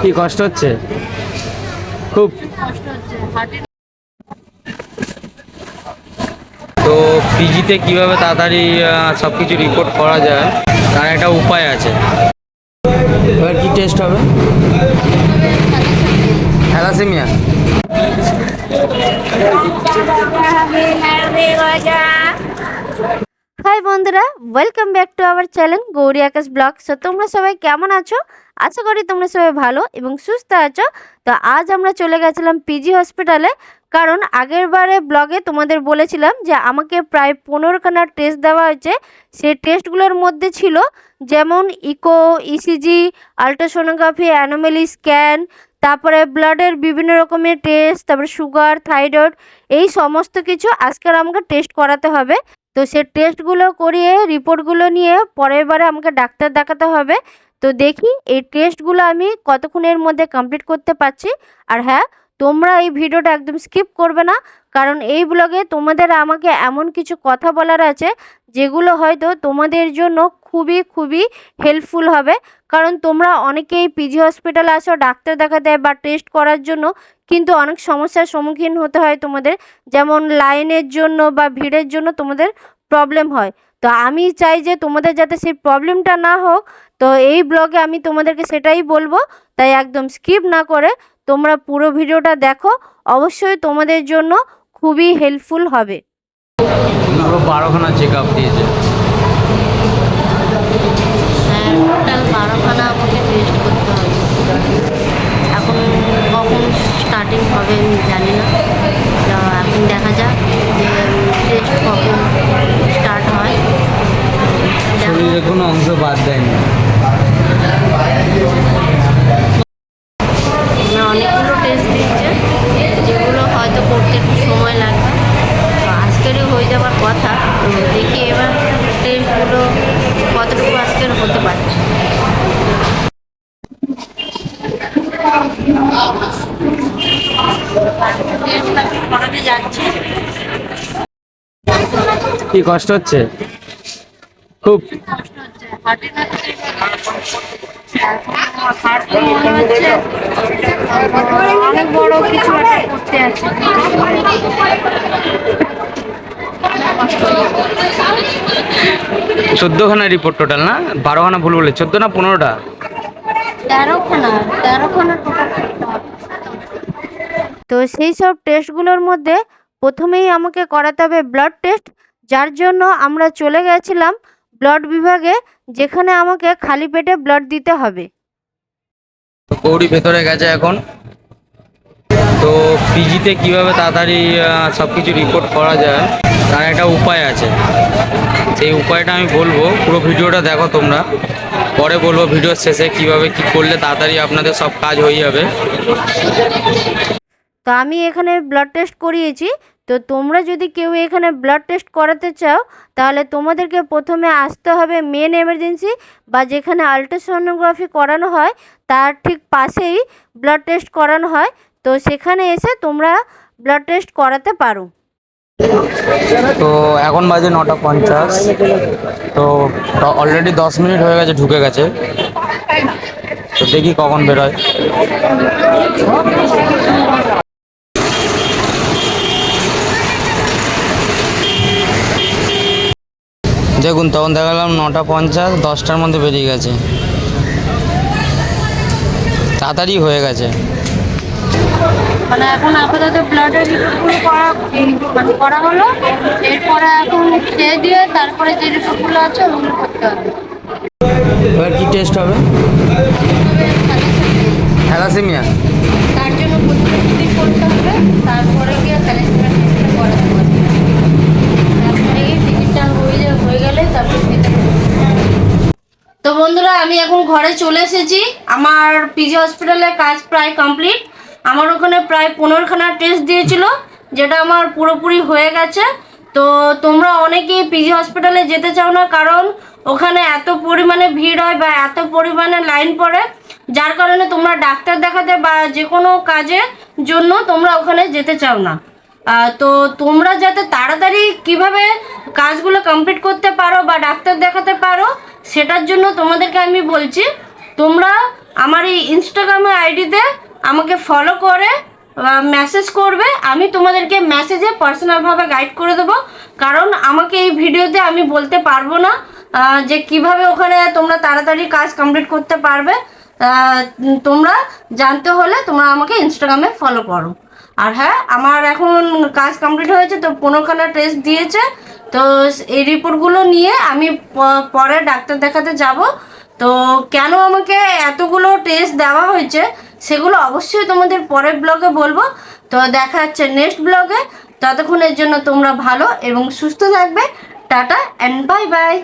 কি কষ্ট হচ্ছে? খুব। তো পিজিতে কীভাবে তাড়াতাড়ি সব কিছু রিপোর্ট করা যায় তার একটা উপায় আছে। এবার কি টেস্ট হবে? থ্যালাসেমিয়া। হাই বন্ধুরা welcome back to our channel Gouri Akash blog so তোমরা সবাই কেমন আছো? আশা করি তোমরা সবাই ভালো এবং সুস্থ আছো। তো আজ আমরা চলে গেছিলাম পিজি হসপিটালে কারণ আগের বারে ব্লগে তোমাদের বলেছিলাম যে আমাকে প্রায় পনেরোখানা টেস্ট দেওয়া হয়েছে। সেই টেস্টগুলোর মধ্যে ছিল যেমন echo ECG ultrasonography anomaly scan তারপরে ব্লাডের বিভিন্ন রকমের টেস্ট তারপরে সুগার থাইরয়েড এই সমস্ত কিছু আজকের আমাকে টেস্ট করাতে হবে। তো সে টেস্টগুলো করিয়ে রিপোর্টগুলো নিয়ে পরের বারে আমাকে ডাক্তার দেখাতে হবে। তো দেখি এই টেস্টগুলো আমি কতক্ষণের মধ্যে কমপ্লিট করতে পারছি। আর হ্যাঁ তোমরা এই ভিডিওটা একদম স্কিপ করবে না, কারণ এই ব্লগে তোমাদের আমাকে এমন কিছু কথা বলার আছে, যেগুলো হয়তো তোমাদের জন্য খুবই খুবই হেল্পফুল হবে। কারণ তোমরা অনেকেই পিজি হসপিটালে আসো, ডাক্তার দেখাতে বা টেস্ট করার জন্য, কিন্তু অনেক সমস্যার সম্মুখীন হতে হয় তোমাদের। যেমন লাইনের জন্য বা ভিড়ের জন্য তোমাদের প্রবলেম হয়। তো আমি চাই যে তোমাদের যাতে সেই প্রবলেমটা না হোক। তো এই ব্লগে আমি তোমাদেরকে সেটাই বলব। তাই একদম স্কিপ না করে তোমরা পুরো ভিডিওটা দেখো। অবশ্যই তোমাদের জন্য খুবই হেল্পফুল হবে। বারোখানা চেক আপ দিয়েছে। হ্যাঁ টোটাল বারোখানা আমাকে টেস্ট করতে হবে। এখন কখন স্টার্টিং হবে আমি জানি না। তো এখন দেখা যাক। অংশ বাদ দেয়নি অনেকগুলো টেস্ট দিচ্ছে যেগুলো হয়তো করতে একটু সময় লাগবে। তো আজকেরই হয়ে যাওয়ার কথা তো দেখি এবার টেস্টগুলো কতটুকু আজকের হতে পারছে। কি কষ্ট হচ্ছে? খুব। আছে চোদ্দোখানা রিপোর্ট টোটাল না? বারোখানা ভুল বলে চোদ্দ না পনেরোটা তো সেই সব টেস্টগুলোর মধ্যে প্রথমেই আমাকে করাতে হবে ব্লাড টেস্ট যার জন্য আমরা চলে গেছিলাম ব্লাড বিভাগে যেখানে আমাকে খালি পেটে ব্লাড দিতে হবে। গৌরী ভেতরে গেছে এখন। তো পিজিতে কীভাবে তাড়াতাড়ি সব কিছু রিপোর্ট করা যায় তার একটা উপায় আছে। সেই উপায়টা আমি বলব পুরো ভিডিওটা দেখো তোমরা। পরে বলব ভিডিওর শেষে কীভাবে কি করলে তাড়াতাড়ি আপনাদের সব কাজ হয়ে যাবে। তো আমি এখানে ব্লাড টেস্ট করিয়েছি। তো তোমরা যদি কেউ এখানে ব্লাড টেস্ট করাতে চাও, তাহলে তোমাদেরকে প্রথমে আসতে হবে মেন এমার্জেন্সি বা যেখানে আলট্রাসোনোগ্রাফি করানো হয়, তার ঠিক পাশেই ব্লাড টেস্ট করানো হয়। তো সেখানে এসে তোমরা ব্লাড টেস্ট করাতে পারো। তো এখন বাজে নটা পঞ্চাশ। তো অলরেডি দশ মিনিট হয়ে গেছে, ঢুকে গেছে। তো দেখি কখন বেরোয়। দেখুন তখন দেখা গেলাম নটা পঞ্চাশ দশটার মধ্যে বেরিয়ে গেছে। তাড়াতাড়ি হয়ে গেছে। মানে এখন আপাতত ব্লাডের রিপোর্টগুলো করা মানে করা হলো। এরপরে এখন খেয়ে দিয়ে তারপরে যে রিপোর্টগুলো আছে ওগুলো করতে হবে। এবার কি টেস্ট হবে? থ্যালাসেমিয়া তার জন্য করতে হবে। তারপরে গিয়ে থ্যালাসেমিয়া টেস্টটা করাতে হবে তারপরে গিয়ে টিকিটটা হয়ে যা- হয়ে গেলে তারপরে খেতে হবে। তো বন্ধুরা, আমি এখন ঘরে চলে এসেছি। আমার পিজি হসপিটালের কাজ প্রায় কমপ্লিট আমার ওখানে প্রায় পনেরোখানা টেস্ট দিয়েছিল, যেটা আমার পুরোপুরি হয়ে গেছে। তো তোমরা অনেকেই পিজি হসপিটালে যেতে চাও না, কারণ ওখানে এত পরিমাণে ভিড় হয় বা এত পরিমাণে লাইন পড়ে। যার কারণে তোমরা ডাক্তার দেখাতে বা যে কোনো কাজের জন্য তোমরা ওখানে যেতে চাও না। তো তোমরা যাতে তাড়াতাড়ি কীভাবে কাজগুলো কমপ্লিট করতে পারো বা ডাক্তার দেখাতে পারো সেটার জন্য তোমাদেরকে আমি বলছি, তোমরা আমার এই ইনস্টাগ্রামের আইডিতে আমাকে ফলো করে মেসেজ করবে, আমি তোমাদেরকে মেসেজে পার্সোনালভাবে গাইড করে দেবো। কারণ আমাকে এই ভিডিওতে আমি বলতে পারব না যে কীভাবে ওখানে তোমরা তাড়াতাড়ি কাজ কমপ্লিট করতে পারবে। তোমরা জানতে হলে তোমরা আমাকে ইনস্টাগ্রামে ফলো করো। আর হ্যাঁ আমার এখন কাজ কমপ্লিট হয়েছে, তো পনেরোখানা টেস্ট দিয়েছে। তো এই রিপোর্টগুলো নিয়ে আমি পরে ডাক্তার দেখাতে যাব। তো কেন আমাকে এতগুলো টেস্ট দেওয়া হয়েছে, সেগুলো অবশ্যই তোমাদের পরের ব্লগে বলব। তো দেখা যাচ্ছে নেক্সট ব্লগে ততক্ষণের জন্য তোমরা ভালো এবং সুস্থ থাকবে। Tata and bye bye